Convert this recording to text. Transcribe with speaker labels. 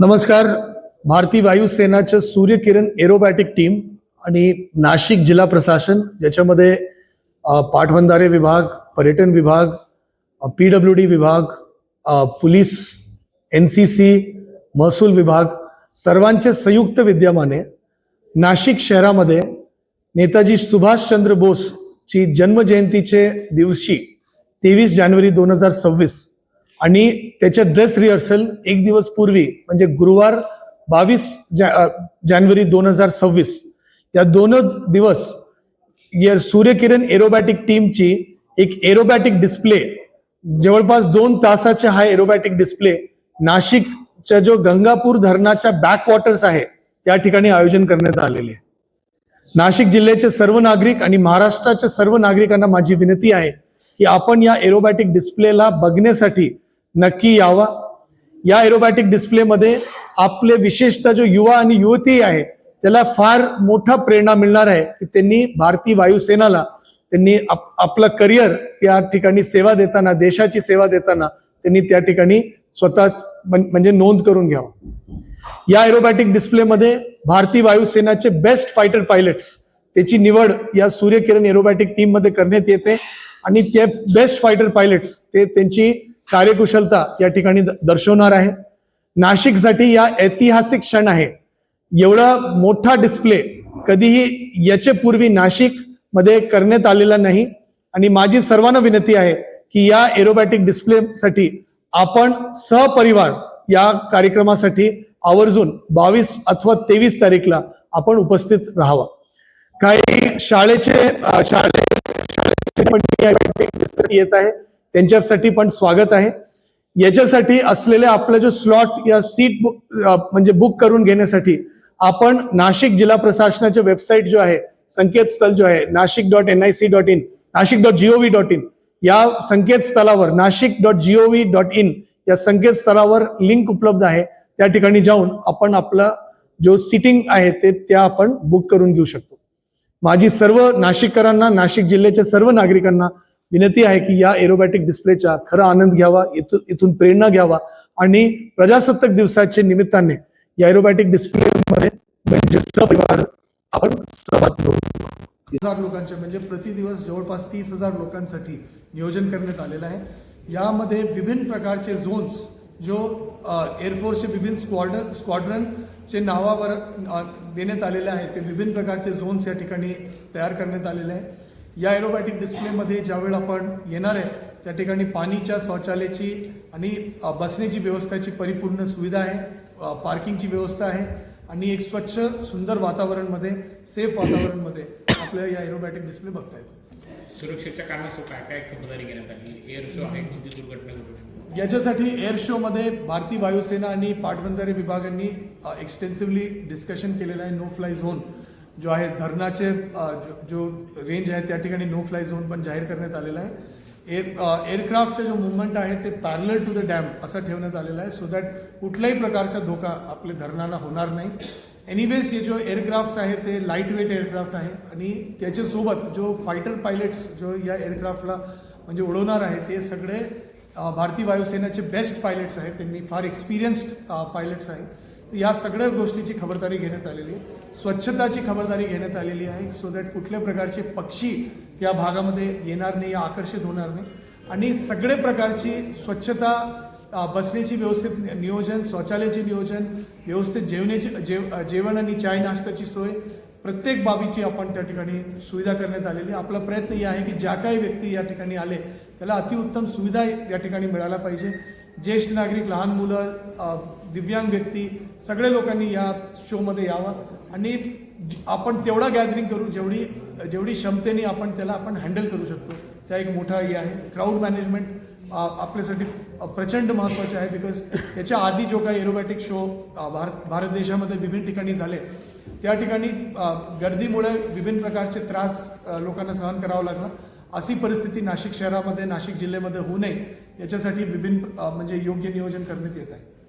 Speaker 1: नमस्कार. भारतीय वायुसेनाचं सूर्यकिरण aerobatic team आणि नाशिक जिल्हा प्रशासन ज्याच्यामध्ये पाटबंधारे विभाग पर्यटन विभाग पी डब्ल्यू डी विभाग police police N C C महसूल विभाग सर्वांचे संयुक्त विद्यमाने नाशिक शहरामध्ये नेताजी सुभाषचंद्र बोसची जन्मजयंतीचे दिवशी तेवीस जानेवारी दोन हजार सव्वीस आणि त्याच्या ड्रेस रिहर्सल एक दिवस पूर्वी म्हणजे गुरुवार बावीस जा जानेवारी दोन हजार सव्वीस या दोनच दिवस या सूर्यकिरण एरोबॅटिक टीमची एक एरोबॅटिक डिस्प्ले जवळपास दोन तासाचे हा एरोबॅटिक डिस्प्ले नाशिकच्या जो गंगापूर धरणाच्या बॅकवॉटर्स आहे त्या ठिकाणी आयोजन करण्यात आलेले. आहे नाशिक जिल्ह्याचे सर्व नागरिक आणि महाराष्ट्राच्या सर्व नागरिकांना माझी विनंती आहे की आपण या एरोबॅटिक डिस्प्लेला बघण्यासाठी नक्की यावा. या एरोबॅटिक डिस्प्लेमध्ये आपले विशेषतः जो युवा आणि युवती आहे त्याला फार मोठा प्रेरणा मिळणार आहे की त्यांनी भारतीय वायुसेनाला त्यांनी आप, आपलं करिअर त्या ठिकाणी सेवा देताना देशाची सेवा देताना त्यांनी त्या ठिकाणी स्वतः म्हणजे नोंद करून घ्यावा. या एरोबॅटिक डिस्प्लेमध्ये भारतीय वायुसेनाचे बेस्ट फायटर पायलट्स त्याची निवड या सूर्यकिरण एरोबॅटिक टीममध्ये करण्यात येते. आणि ते बेस्ट फायटर पायलट्स ते त्यांची कार्यकुशलता या ठिकाणी दर्शवणार आहे. नाशिकसाठी या ऐतिहासिक क्षण आहे. एवढा मोठा डिस्प्ले कधीही याच्या पूर्वी नाशिकमध्ये करण्यात आलेला नाही. आणि माझी सर्वांना विनंती आहे की या एरोबॅटिक डिस्प्लेसाठी आपण सहपरिवार या कार्यक्रमासाठी आवर्जून बावीस अथवा तेवीस तारीखला आपण उपस्थित राहावा. काही शाळेचे शाळे येत आहे. त्यांच्यासाठी पण स्वागत आहे. याच्यासाठी असलेले आपला जो स्लॉट या सीट म्हणजे बुक करून घेण्यासाठी आपण नाशिक जिल्हा प्रशासनाचे वेबसाईट जो आहे संकेतस्थळ जो आहे Nashik dot N I C dot in Nashik dot G O V dot in या संकेतस्थळावर Nashik dot G O V dot in या संकेतस्थळावर लिंक उपलब्ध आहे. त्या ठिकाणी जाऊन आपण आपला जो सिटिंग आहे ते त्या आपण बुक करून घेऊ शकतो. माझी सर्व नाशिककरांना नाशिक जिल्ह्याच्या सर्व नागरिकांना विनंती आहे की या एरोबॅटिक डिस्प्लेचा खरा आनंद घ्यावा इथून इथून प्रेरणा घ्यावा आणि प्रजासत्ताक दिवसाच्या निमित्ताने या एरोबॅटिक डिस्प्लेमध्ये म्हणजे सपरिवार आपण सहभाग हजार लोकांच्या म्हणजे प्रति दिवस जवळपास तीस हजार लोकांसाठी नियोजन करण्यात आलेलं आहे. यामध्ये विभिन्न प्रकारचे झोन्स जो एअरफोर्सचे विभिन्न स्क्वॉड्रन स्क्वॉड्रनचे नावावर देण्यात आलेले आहेत. ते विभिन्न प्रकारचे झोन्स या ठिकाणी तयार करण्यात आलेले आहे. या एरोबॅटिक डिस्प्लेमध्ये ज्यावेळेला आपण येणार आहे त्या ठिकाणी पाणीच्या शौचालयाची आणि बसण्याची व्यवस्थेची परिपूर्ण सुविधा आहे पार्किंगची व्यवस्था आहे आणि एक स्वच्छ सुंदर वातावरणमध्ये सेफ वातावरणमध्ये आपल्याला या एरोबॅटिक डिस्प्ले बघता येतो.
Speaker 2: सुरक्षेच्या कारणास्तव काय काय खबरदारी घेण्यात आली? एअर शो आहे कोणती दुर्घटना
Speaker 1: याच्यासाठी एअर शोमध्ये भारतीय वायुसेना आणि पाटबंधारे विभागांनी एक्सटेन्सिव्हली डिस्कशन केलेलं आहे नो फ्लाय झोन जो आहे धरणाचे जो- रेंज आहे त्या ठिकाणी नो फ्लाय झोन पण जाहीर करण्यात आलेला आहे. एअर एअरक्राफ्टचं जो मुवमेंट आहे ते पॅरलर टू द डॅम असं ठेवण्यात आलेलं आहे सो दॅट कुठल्याही प्रकारचा धोका आपल्या धरणाला होणार नाही. एनिवेज हे जो एअरक्राफ्ट्स आहे ते लाइट वेट एअरक्राफ्ट आहे आणि त्याच्यासोबत जो फायटर पायलट्स जो या एअरक्राफ्टला म्हणजे उडवणार आहे ते सगळे भारतीय वायुसेनेचे बेस्ट पायलट्स आहेत त्यांनी फार एक्सपिरियन्स्ड पायलट्स आहेत. या सगळ्या गोष्टीची खबरदारी घेण्यात आलेली आहे. स्वच्छताची खबरदारी घेण्यात आलेली आहे सो दॅट कुठल्या प्रकारचे पक्षी या भागामध्ये येणार नाही आकर्षित होणार नाही. आणि सगळे प्रकारची स्वच्छता बसण्याची व्यवस्थित नियोजन शौचालयाचे नियोजन व्यवस्थित जेवण्याची जेव जेवण आणि चाय नाश्त्याची सोय प्रत्येक बाबीची आपण त्या ठिकाणी सुविधा करण्यात आलेली आहे. आपला प्रयत्न हे आहे की ज्या काही व्यक्ती या ठिकाणी आले त्याला अतिउत्तम सुविधा या ठिकाणी मिळायला पाहिजे. ज्येष्ठ नागरिक लहान मुलं दिव्यांग व्यक्ती सगळे लोकांनी या शोमध्ये यावं. आणि आपण तेवढा गॅदरिंग करू जेवढी जेवढी क्षमतेने आपण त्याला आपण हँडल करू शकतो. त्या एक मोठा हे आहे. क्राऊड मॅनेजमेंट आपल्यासाठी प्रचंड महत्त्वाचे आहे बिकॉज याच्या आधी जो काही एरोबॅटिक शो भारत भारत देशामध्ये विभिन्न ठिकाणी झाले त्या ठिकाणी गर्दीमुळे विभिन्न प्रकारचे त्रास लोकांना सहन करावा लागला. अशी परिस्थिती नाशिक शहरामध्ये नाशिक जिल्ह्यामध्ये होऊ नये याच्यासाठी विभिन्न म्हणजे योग्य नियोजन करण्यात येत आहे.